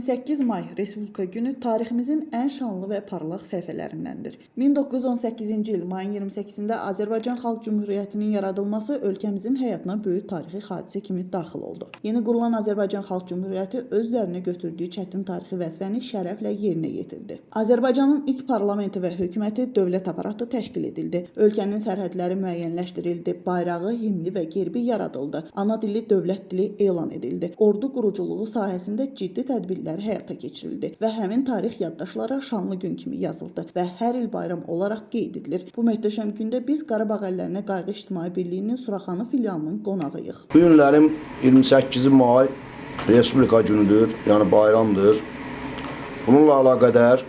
28 may Respublika Günü tariximizin ən şanlı və parlaq səhifələrindəndir. 1918-ci il mayın 28-də Azərbaycan Xalq Cümhuriyyətinin yaradılması ölkəmizin həyatına böyük tarixi hadisə kimi daxil oldu. Yeni qurulan Azərbaycan Xalq Cümhuriyyəti öz üzərinə götürdüyü çətin tarixi vəzifəni şərəflə yerinə yetirdi. Azərbaycanın ilk parlamenti və hökuməti dövlət aparatı təşkil edildi. Ölkənin sərhədləri müəyyənləşdirildi, bayrağı, himni və gerbi yaradıldı. Ana dili dövlət dili elan edildi. Ordu quruculuğu sahəsində ciddi tədbirlər həyata keçirildi və həmin tarix yaddaşlara şanlı gün kimi yazıldı və hər il bayram olaraq qeyd edilir. Bu möhtəşəm gündə biz Qarabağ əllərinə qayğı İctimai Birliyinin Suraxanı filialının qonağıyıq. Bu günlərim 28 may Respublika günüdür, yəni bayramdır. Bununla əlaqədar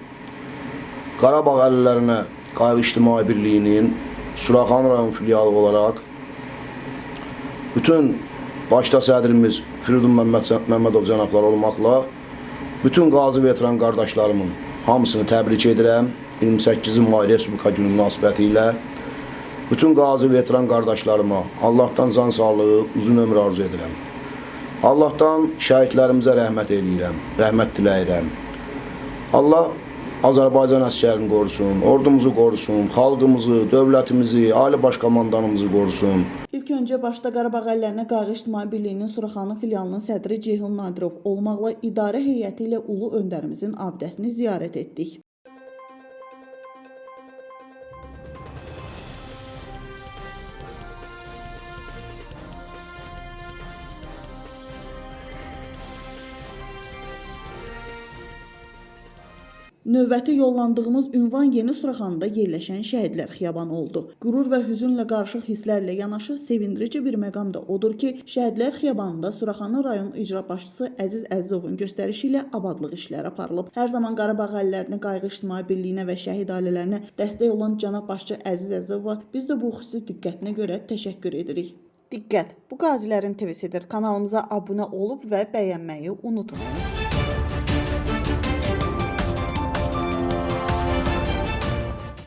Qarabağ əllərinə Qayğı İctimai Birliyinin Suraxan rayon filialı olaraq bütün başda sədrimiz Firidun Məmməd Məmmədov cənabları olmaqla bütün qazi veteran qardaşlarımın hamısını təbrik edirəm. 28 may Respublika günü münasibəti ilə bütün qazi veteran qardaşlarıma Allahdan can sağlığı, uzun ömür arzu edirəm. Allahdan şəhidlərimizə rəhmət eləyirəm, rəhmət diləyirəm. Allah Azərbaycan əsgərini qorusun, ordumuzu qorusun, xalqımızı, dövlətimizi, ali baş komandanımızı qorusun. İlk öncə başda Qarabağ əllərinə Qayğı İctimai Birliyinin Suraxanı filialının sədri Ceyhun Nadirov olmaqla idarə heyəti ilə ulu öndərimizin abidəsini ziyarət etdik. Növbəti yollandığımız ünvan Yeni Suraxanıda yerləşən Şəhidlər Xiyabanı oldu. Qürur və hüzünlə qarışıq hisslərlə yanaşı sevindirici bir məqam da odur ki, Şəhidlər Xiyabanında Suraxanı rayon icra başçısı Əziz Əzizovun göstərişi ilə abadlıq işləri aparılıb. Hər zaman Qarabağ əllərinə, Qayğı İctimai Birliyinə və şəhid ailələrinə dəstək olan cənab başçı Əziz Əzizova biz də bu xüsusi diqqətinə görə təşəkkür edirik. Diqqət! Bu qazilərin TV-sidir. Kanalımıza abunə olub və bəyənməyi unutmayın.